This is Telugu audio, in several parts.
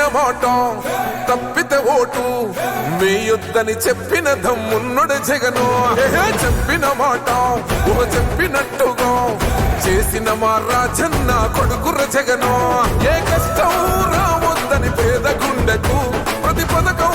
ఇచ్చిన మాట తప్పితే ఓటు. వేయొద్దని చెప్పిన దమ్మున్నడు జగను. చెప్పిన మాట ఓ చెప్పినట్టుగా. చేసిన మా రాజన్న కొడుకుర జగను. ఏ కష్టం రావద్దని పేద గుండెకు ప్రతి పథకం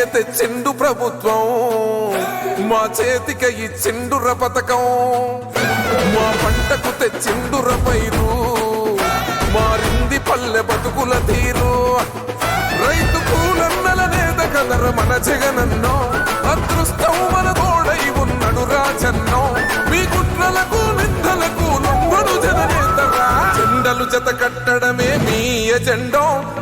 చేతికి తెచ్చిండు ప్రభుత్వం. మా చేతికి ఇచ్చిండుర పథకం. మా పంటకు తెచ్చిండుర పైరు. మారింది పల్లె బతుకుల తీరు. రైతు కూలన్నల నేత కదర మన జగనన్నో. అదృష్టం మన తోడై ఉన్నడు రాజన్నో. మీ కుట్రలకు నిందలకు లొంగడు జననేతరా జెండలు జత కట్టడమే మీ ఎజెండా